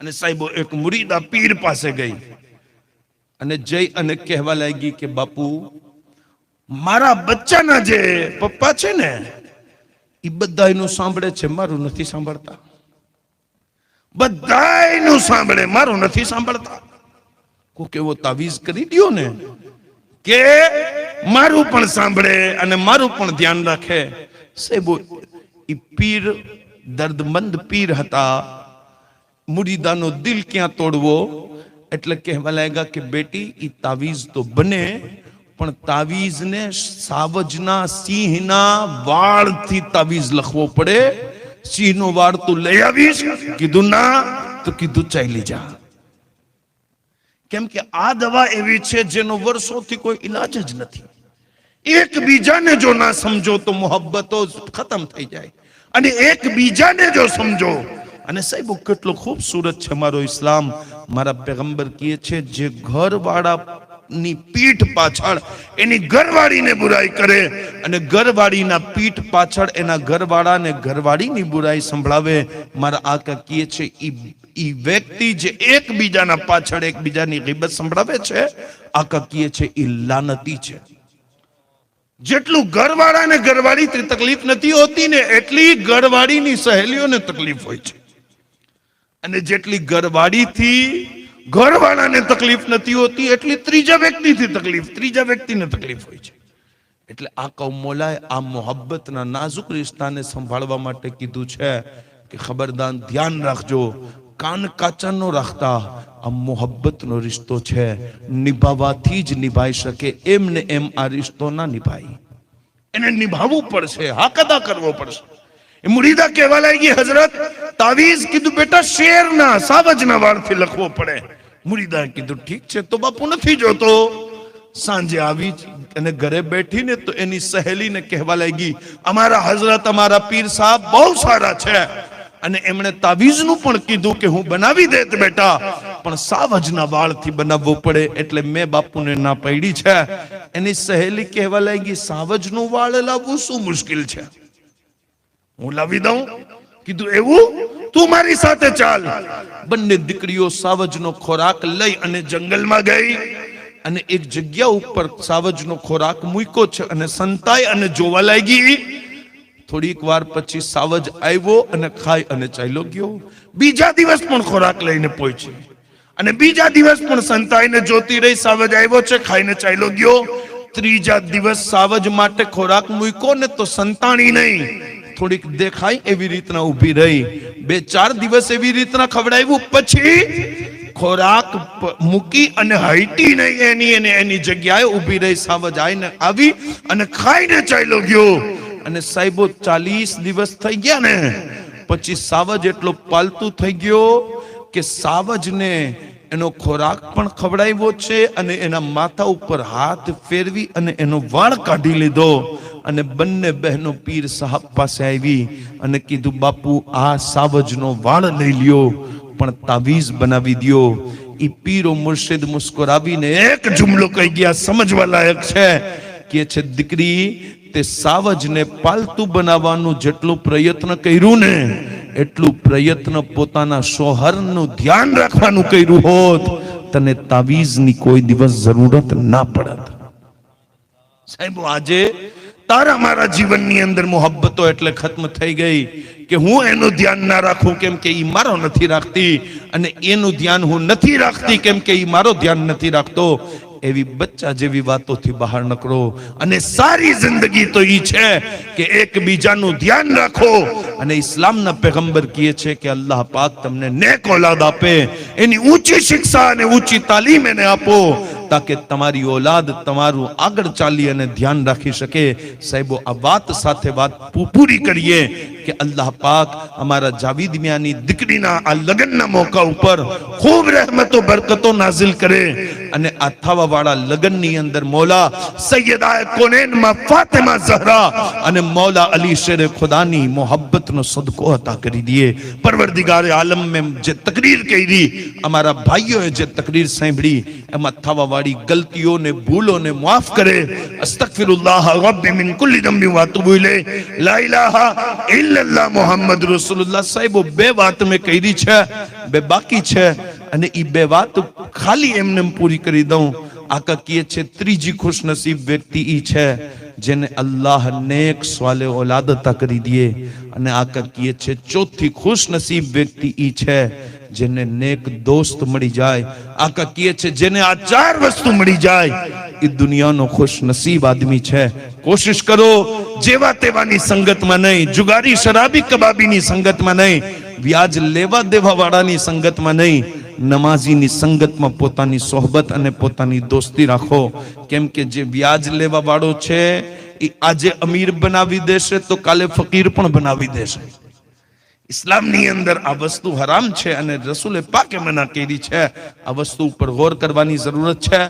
અને સાહેબો એક મુરીદા પીર પાસે ગઈ. અને જઈ અને કહેવા લાગી કે, બાપુ, મારા બચ્ચાના જે પપ્પા છે ને એ બધા એનું સાંભળે છે, મારું નથી સાંભળતા. બધાયનું સાંભળે, મારું નથી સાંભળતા. કોક એવો તાવીઝ કરી દ્યો ને, કે મારું પણ સાંભળે અને મારું પણ ધ્યાન રાખે. સાહેબ એ પીર, દર્દમંદ પીર હતા. મુરીદાનો દિલ ક્યાં તોડવો? એટલે કહેવા લાગ્યા કે બેટી એ તાવીઝ તો બને, પણ તાવીઝને સાવજના સિંહના વાળથી તાવીઝ લખવો પડે. સિંહનો વાળ તું લઈ આવીશ. કીધું, ના. તો કીધું, ચાલી જા. કેમ કે આ દવા એવી છે જેનો વર્ષોથી કોઈ ઈલાજ જ નથી. એકબીજાને જો ના સમજો તો મોહબ્બતો ખતમ થઈ જાય. અને એકબીજાને જો સમજો અને સાહેબ કેટલો ખૂબસૂરત છે મારો ઇસ્લામ. મારા પેગંબર કહે છે, જે ઘરવાળા ની પીઠ પાછળ એની ઘરવાળીને બુરાઈ કરે અને ઘરવાળીના પીઠ પાછળ એના ઘરવાળાને ઘરવાળીની બુરાઈ સંભળાવે. મારા આકા કહે છે ઈ વ્યક્તિ જે એકબીજાના પાછળ એકબીજાની ગીબત સંભળાવે છે, આકા કહે છે, ઈ લાનતી છે. જેટલું ઘરવાળાને ઘરવાળીથી તકલીફ નથી હોતી ને એટલી ઘરવાળીની સહેલીઓને તકલીફ હોય છે. અને જેટલી ઘરવાળીથી ઘરવાળાને તકલીફ નથી હોતી, એટલી ત્રીજા વ્યક્તિથી તકલીફ. ત્રીજા વ્યક્તિને તકલીફ હોય છે. એટલે આ કૌમોલાએ આ મોહબ્બતના નાજુક રિશ્તાને સંભાળવા માટે કીધું છે કે, ખબરદાર, ધ્યાન રાખજો. કાન કાચા નો રાખતા આ મોહબ્બતનો રિશ્તો છે. નિભાવવાથી જ નિભાઈ શકે. એમ ને એમ આ રિશ્તો ના નિભાય. એને નિભાવવું પડશે હા કદા કરવો પડશે. મુરીદા કહેવા લાગી હજરત તાવીઝ કીધું, બેટા, શેરના સાવજના વાળથી લખવો પડે. મુરીદા કીધું, ઠીક છે, તો બાપુ નથી જોતો. સાંજે આવી અને ઘરે બેઠીને તો એની સહેલીને કહેવા લાગી, અમારા હજરત અમારા પીર સાહેબ બહુ સારા છે. અને એમણે તાવીઝનું પણ કીધું કે, હું બનાવી દેત, બેટા. પણ સાવજના વાળથી બનાવવું પડે એટલે મેં બાપુને ના પડી છે. એની સહેલી કહેવા લાગી, સાવજનું વાળ લાવવું શું મુશ્કેલ છે? હું લાવી દઉં. કીધું, એવું? તું મારી સાથે ચાલ. બંને દીકરીઓ સાવજનો ખોરાક લઈ અને જંગલમાં ગઈ અને એક જગ્યા ઉપર સાવજનો ખોરાક મૂક્યો છે અને સંતાઈ અને જોવા લાગી. થોડીક વાર પછી સાવજ આવ્યો અને ખાઈ અને ચાલ્યો ગયો. બીજા દિવસ પણ ખોરાક લઈને પહોંચી અને બીજા દિવસ પણ સંતાઈને જોતી રહી સાવજ આવ્યો છે, ખાઈને ચાલ્યો ગયો. ત્રીજા દિવસ સાવજ માટે ખોરાક મૂક્યો ને તો સંતાણી નહીં. થોડીક દેખાય એવી રીતના ઊભી રહી. બે ચાર દિવસ એવી રીતના ખવડાવ્યું, પછી ખોરાક મૂકી અને હઈટી નહીં એની અને એની જગ્યાએ ઊભી રહી, સાવજ આવીને આવી અને ખાઈને ચાલ્યો ગયો. અને સાહેબો ચાલીસ દિવસ થઈ ગયા ને, પછી સાવજ એટલો પાલતુ થઈ ગયો કે સાવજને એનો ખોરાક પણ ખવડાવ્યો છે અને એના માથા ઉપર હાથ ફેરવી અને એનો વાળ કાઢી લીધો. અને બંને બહેનો પીર સાહેબ પાસે આવી અને કીધું, બાપુ, આ સાવજનો વાળ લઈ લ્યો, પણ તાવીઝ બનાવી દ્યો. ઈ પીરો મુર્શિદ મુસ્કુરાવીને એક જુમલો કહી ગયા, સમજવા લાયક છે. કે છે, દીકરી, તે સાવજને પાલતુ બનાવવાનું જેટલું પ્રયત્ન કર્યું ને, એટલું પ્રયત્ન પોતાના સોહરનું ધ્યાન રાખવાનું કર્યું હોત. તને તાવીઝની કોઈ દિવસ જરૂરત ના પડત. સાહેબ, આજે તારા મારા જીવનની અંદર મોહબ્બતો એટલે ખત્મ થઈ ગઈ કે હું એનું ધ્યાન ના રાખું કેમ કે એ મારો નથી રાખતી અને એનું ધ્યાન હું નથી રાખતી કેમ કે એ મારો ધ્યાન નથી રાખતો. એવી બચ્ચા જેવી વાતોથી બહાર નીકળો અને સારી જિંદગી તો ઈ છે કે એકબીજાનું ધ્યાન રાખો. અને ઇસ્લામના પેગંબર કહે છે કે અલ્લાહ પાક તમને નેક ઓલાદ આપે. એની ઊંચી શિક્ષા અને ઊંચી તાલીમ એને આપો. તાકે તમારી ઓલાદ તમારું આગળ ચાલી અને ધ્યાન રાખી શકે સાહેબો આ વાત સાથે વાત પૂરી કરીએ કે અલ્લાહ પાક અમારા જાવીદ મિયાની દીકરીના આ લગ્નના મોકા ઉપર ખૂબ રહેમતો બરકતો નાઝિલ કરે અને આ થવા વાળા લગ્નની અંદર મોલા સૈયદાએ કોનેનમાં ફાતિમા ઝહરા અને મૌલા અલી શેર ખુદાની મોહબ્બતનો સદકો અતા કરી દઈએ પરવરદિગારે આલમ મેં જે તકરીર કરી અમારા ભાઈઓએ જે તકરીર સાંભળી એમાં થવા વાળી ગલતીઓને ભૂલોને માફ કરે અસ્તગફિરુલ્લાહ રબ્બી મિન કુલ્લી દંબી વ અતુબુ ઇલૈહ લા ઇલાહા ઇલ્લા ઇલ્લલ્લાહ મુહમ્મદ રસૂલુલ્લાહ સાહેબો બે વાત મેં કરી છે બે બાકી છે અને એ બે વાત ખાલી એમને એમ પૂરી કરી દઉં આકા કહે છે ત્રીજી ખુશનસીબ વ્યક્તિ ઈ છે જેને અલ્લાહ નેક સ્વાલે ઓલાદ અતા કરી દે અને આકા કહે છે ચોથી ખુશનસીબ વ્યક્તિ ઈ છે જેને નેક દોસ્ત મળી જાય આકા કહે છે જેને આ ચાર વસ્તુ મળી જાય એ દુનિયાનો ખુશનસીબ આદમી છે કોશિશ કરો. જેવા તેવાની સંગતમાં નહીં. જુગારી શરાબી કબાબીની સંગતમાં નહીં. વ્યાજ લેવા દેવા વાળાની સંગતમાં નહીં. નમાઝીની સંગતમાં પોતાની સોહબત અને પોતાની દોસ્તી રાખો. કેમ કે જે વ્યાજ લેવા વાળો છે, એ આજે અમીર બનાવી દેશે તો કાલે ફકીર પણ બનાવી દેશે. ઇસ્લામની અંદર આ વસ્તુ હરામ છે અને રસૂલે પાકે મના કરી છે. આ વસ્તુ ઉપર ગોર કરવાની જરૂરત છે.